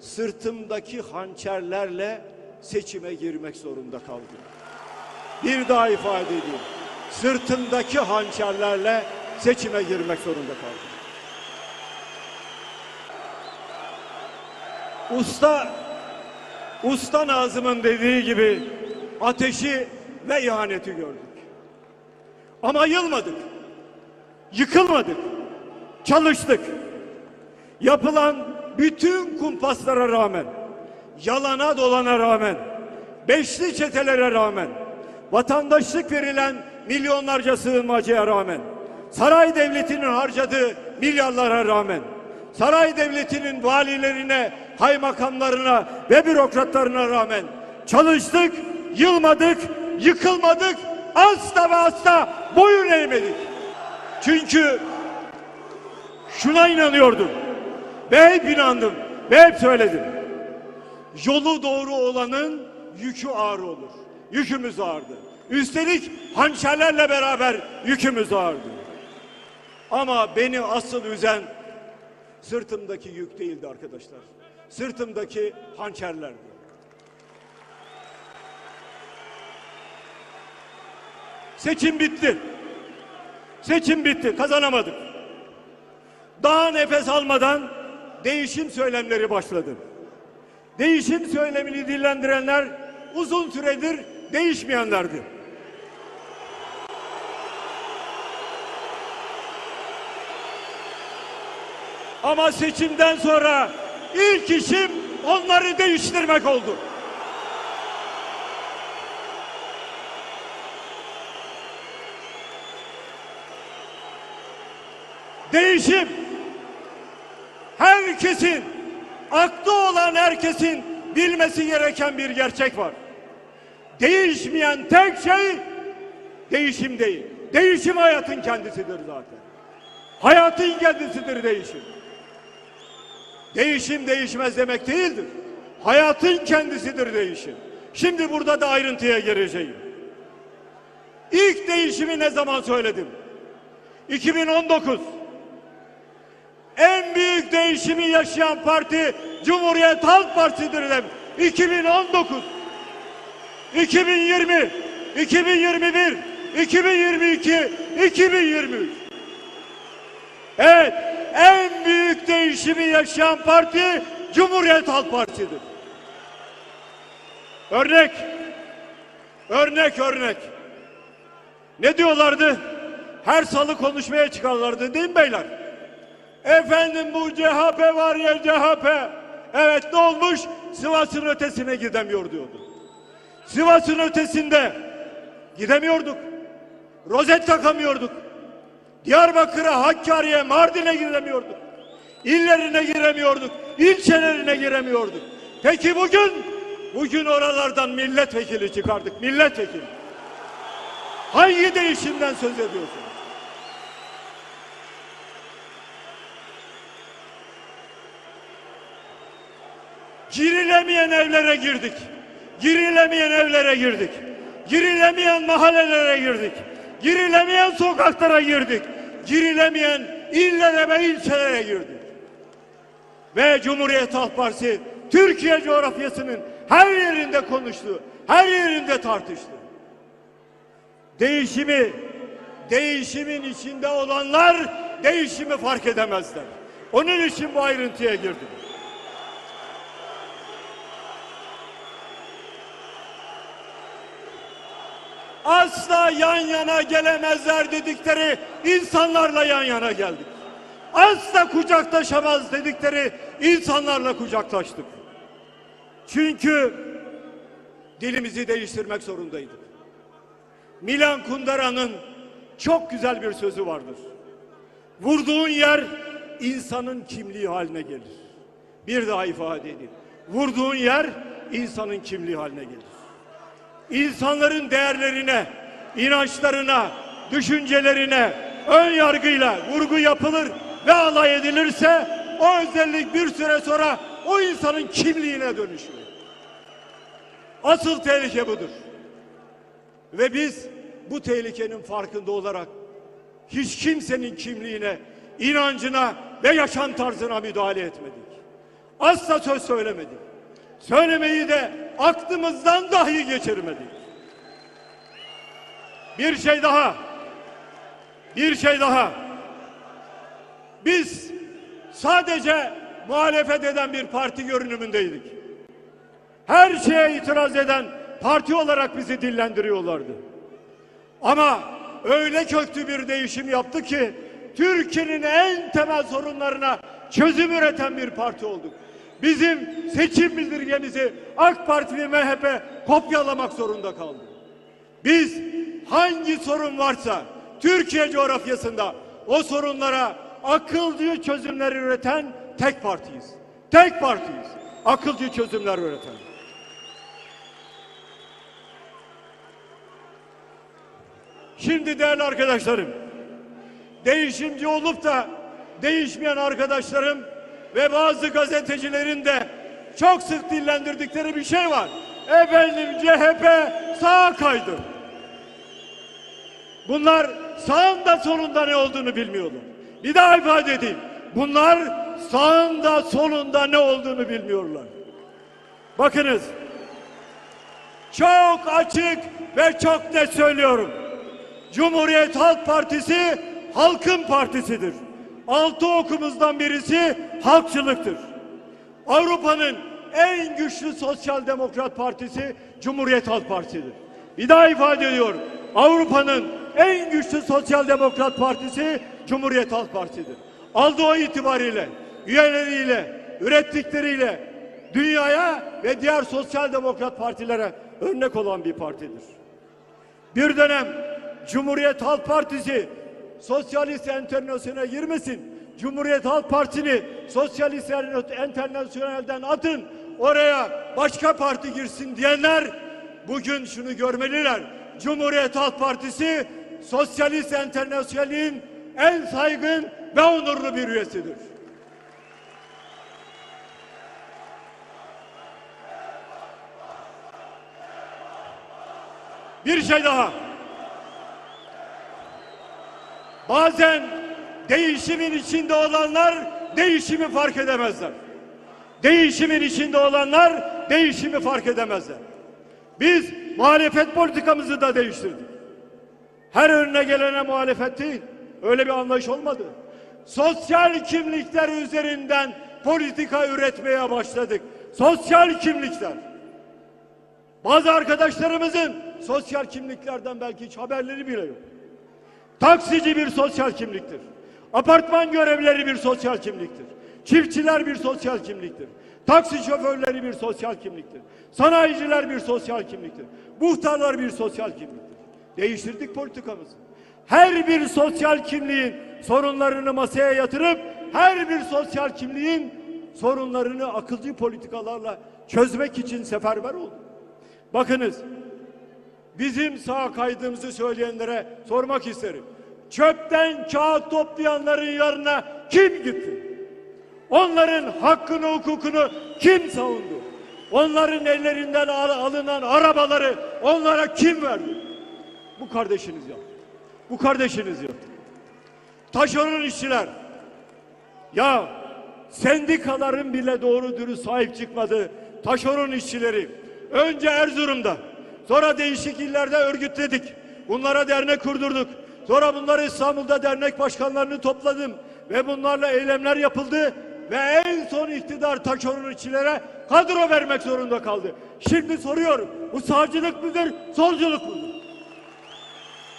sırtımdaki hançerlerle seçime girmek zorunda kaldım. Bir daha ifade edeyim. Sırtımdaki hançerlerle seçime girmek zorunda kaldım. Usta Usta Nazım'ın dediği gibi ateşi ve ihaneti gördük. Ama yılmadık. Yıkılmadık. Çalıştık. Yapılan bütün kumpaslara rağmen, yalana dolana rağmen, beşli çetelere rağmen, vatandaşlık verilen milyonlarca sığınmacıya rağmen, saray devletinin harcadığı milyarlara rağmen, saray devletinin valilerine, kaymakamlarına ve bürokratlarına rağmen çalıştık, yılmadık, yıkılmadık, asla ve asla boyun eğmedik. Çünkü şuna inanıyordum ve hep inandım ve hep söyledim. Yolu doğru olanın yükü ağır olur. Yükümüz ağırdı. Üstelik hançerlerle beraber yükümüz ağırdı. Ama beni asıl üzen sırtımdaki yük değildi arkadaşlar. Sırtımdaki hançerlerdi. Seçim bitti. Seçim bitti. Kazanamadık. Daha nefes almadan değişim söylemleri başladı. Değişim söylemini dillendirenler uzun süredir değişmeyenlerdi. Ama seçimden sonra ilk işim onları değiştirmek oldu. Değişim herkesin aklı olan herkesin bilmesi gereken bir gerçek var. Değişmeyen tek şey değişim değil. Değişim hayatın kendisidir zaten. Hayatın kendisidir değişim. Değişim değişmez demek değildir. Hayatın kendisidir değişim. Şimdi burada da ayrıntıya gireceğim. İlk değişimi ne zaman söyledim? 2019. En büyük değişimi yaşayan parti Cumhuriyet Halk Partisi'dir dedim. 2019, 2020, 2021, 2022, 2023. Evet, en büyük değişimi yaşayan parti Cumhuriyet Halk Partisi'dir. Örnek, örnek, örnek. Ne diyorlardı? Her salı konuşmaya çıkarlardı değil mi beyler? Efendim bu CHP var ya CHP. Evet ne olmuş? Sivas'ın ötesine gidemiyor diyordu. Sivas'ın ötesinde gidemiyorduk. Rozet takamıyorduk. Diyarbakır'a, Hakkari'ye, Mardin'e giremiyorduk. İllerine giremiyorduk. ilçelerine giremiyorduk. Peki bugün? Bugün oralardan milletvekili çıkardık. Milletvekili. Hangi değişimden söz ediyorsunuz? Girilemeyen evlere girdik. Girilemeyen evlere girdik. Girilemeyen mahallelere girdik. Girilemeyen sokaklara girdik. Girilemeyen illere ve ilçelere girdik. Ve Cumhuriyet Halk Partisi Türkiye coğrafyasının her yerinde konuştu. Her yerinde tartıştı. Değişimi, değişimin içinde olanlar değişimi fark edemezler. Onun için bu ayrıntıya girdim. Asla yan yana gelemezler dedikleri insanlarla yan yana geldik. Asla kucaklaşamaz dedikleri insanlarla kucaklaştık. Çünkü dilimizi değiştirmek zorundaydık. Milan Kundera'nın çok güzel bir sözü vardır. Vurduğun yer insanın kimliği haline gelir. Bir daha ifade edeyim. Vurduğun yer insanın kimliği haline gelir insanların değerlerine, inançlarına, düşüncelerine ön yargıyla vurgu yapılır ve alay edilirse o özellik bir süre sonra o insanın kimliğine dönüşür. Asıl tehlike budur. Ve biz bu tehlikenin farkında olarak hiç kimsenin kimliğine, inancına ve yaşam tarzına müdahale etmedik. Asla söz söylemedik. Söylemeyi de aklımızdan dahi geçirmedik. Bir şey daha. Bir şey daha. Biz sadece muhalefet eden bir parti görünümündeydik. Her şeye itiraz eden parti olarak bizi dillendiriyorlardı. Ama öyle köklü bir değişim yaptı ki Türkiye'nin en temel sorunlarına çözüm üreten bir parti olduk. Bizim seçim bildirgemizi AK Parti ve MHP kopyalamak zorunda kaldı. Biz hangi sorun varsa Türkiye coğrafyasında o sorunlara akılcı çözümler üreten tek partiyiz. Tek partiyiz. Akılcı çözümler üreten. Şimdi değerli arkadaşlarım, değişimci olup da değişmeyen arkadaşlarım ve bazı gazetecilerin de çok sık dillendirdikleri bir şey var. Efendim CHP sağa kaydı. Bunlar sağında solunda ne olduğunu bilmiyorlar. Bir daha ifade edeyim. Bunlar sağında solunda ne olduğunu bilmiyorlar. Bakınız. Çok açık ve çok net söylüyorum. Cumhuriyet Halk Partisi halkın partisidir. Altı okumuzdan birisi halkçılıktır. Avrupa'nın en güçlü sosyal demokrat partisi Cumhuriyet Halk Partisi'dir. Bir daha ifade ediyorum. Avrupa'nın en güçlü sosyal demokrat partisi Cumhuriyet Halk Partisi'dir. Aldığı o itibariyle, üyeleriyle, ürettikleriyle dünyaya ve diğer sosyal demokrat partilere örnek olan bir partidir. Bir dönem Cumhuriyet Halk Partisi Sosyalist Enternasyonel'e girmesin. Cumhuriyet Halk Partisi'ni Sosyalist Enternasyonel'den atın. Oraya başka parti girsin diyenler bugün şunu görmeliler. Cumhuriyet Halk Partisi Sosyalist Enternasyonel'in en saygın ve onurlu bir üyesidir. Bir şey daha. Bazen değişimin içinde olanlar değişimi fark edemezler. Değişimin içinde olanlar değişimi fark edemezler. Biz muhalefet politikamızı da değiştirdik. Her önüne gelene muhalefet. Öyle bir anlayış olmadı. Sosyal kimlikler üzerinden politika üretmeye başladık. Sosyal kimlikler. Bazı arkadaşlarımızın sosyal kimliklerden belki hiç haberleri bile yok. Taksici bir sosyal kimliktir. Apartman görevlileri bir sosyal kimliktir. Çiftçiler bir sosyal kimliktir. Taksi şoförleri bir sosyal kimliktir. Sanayiciler bir sosyal kimliktir. Muhtarlar bir sosyal kimliktir. Değiştirdik politikamızı. Her bir sosyal kimliğin sorunlarını masaya yatırıp her bir sosyal kimliğin sorunlarını akılcı politikalarla çözmek için seferber olduk. Bakınız bizim sağ kaydığımızı söyleyenlere sormak isterim. Çöpten kağıt toplayanların yanına kim gitti? Onların hakkını, hukukunu kim savundu? Onların ellerinden al- alınan arabaları onlara kim verdi? Bu kardeşiniz yaptı. Bu kardeşiniz yaptı. Taşeron işçiler. Ya sendikaların bile doğru dürüst sahip çıkmadı. Taşeron işçileri. Önce Erzurum'da, sonra değişik illerde örgütledik. Bunlara dernek kurdurduk. Sonra bunları İstanbul'da dernek başkanlarını topladım. Ve bunlarla eylemler yapıldı. Ve en son iktidar taşeron işçilere kadro vermek zorunda kaldı. Şimdi soruyorum. Bu sağcılık mıdır, solculuk mudur?